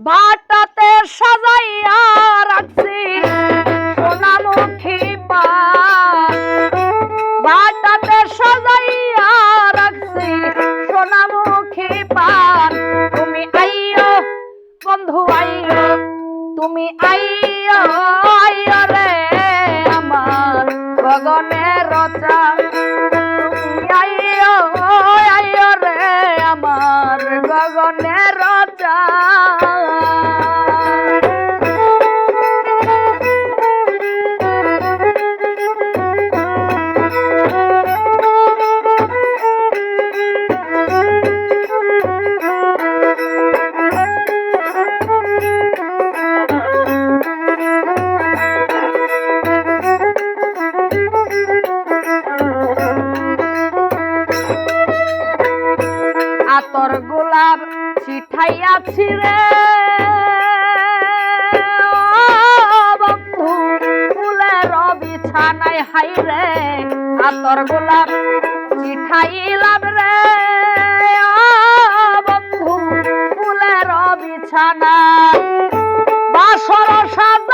ভাটাতে সাজাইয়া রাখছি। সোনামুখী ভাটাতে সাজাইয়া রাখছি। সোনামুখী পান তুমি আইয়ো, বন্ধু আইয়ো, তুমি আইয়ো আইয়ো রে আমার গগনের চাঁদ ছিঠাইয়াছি রে। বন্ধু, ফুলের বিছানায় হাই রে, আতর গোলাপ চিঠাইলাম রে। বন্ধু, ফুলের বাসর সাজাইয়া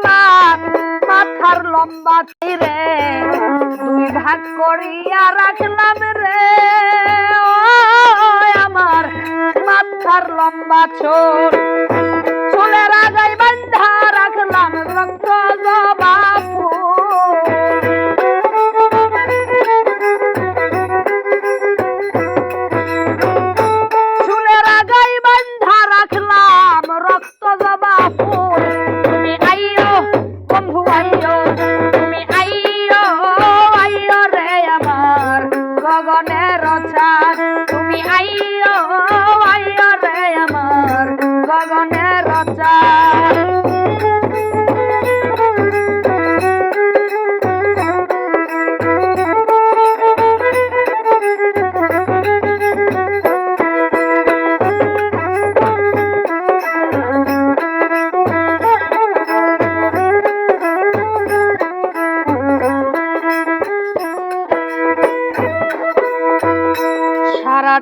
রাখলাম মাথার লম্বা তীরে দুই ভাগ করিয়া রাখলাম রে। আমার মাথার লম্বা ছোট চুলের আগায় বান্ধা রাখলাম রক্ত জবা।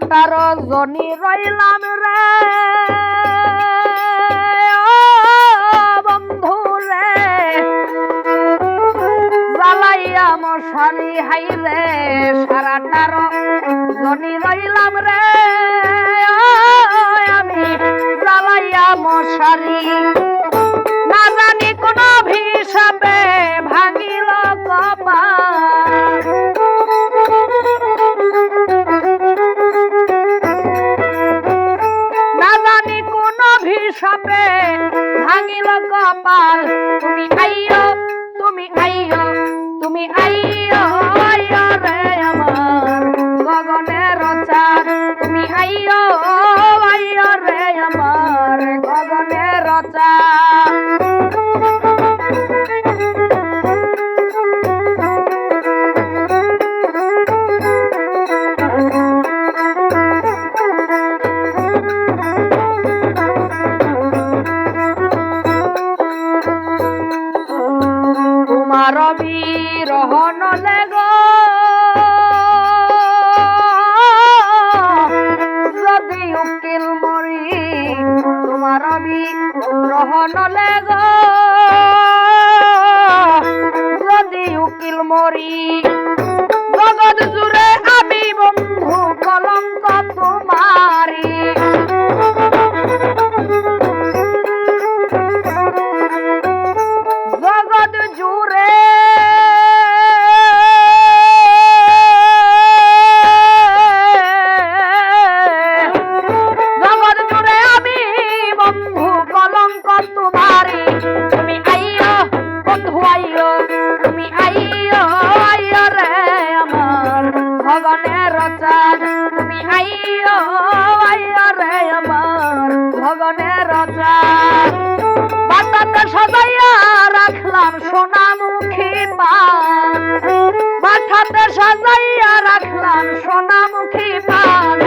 সারাটা রজনী রইলাম রে। বন্ধু রে। জ্বালাইয়া মশারি হাই রে সারাটা রজনী রইলাম রে। আমি জ্বালাইয়া মশারি, না জানি কোন ভিসাবে ভাঙিল কপাল। তুমি আইয়ো তুমি আইয়ো তুমি আইয়ো। তোমার রহন লেগ। যদি উকিল মরি তোমার বিরহন লেগ। যদি উকিল মরি সাজাইয়া রাখলাম সোনা মুখে মাথাতে সাজাইয়া রাখলাম সোনা মুখে পাল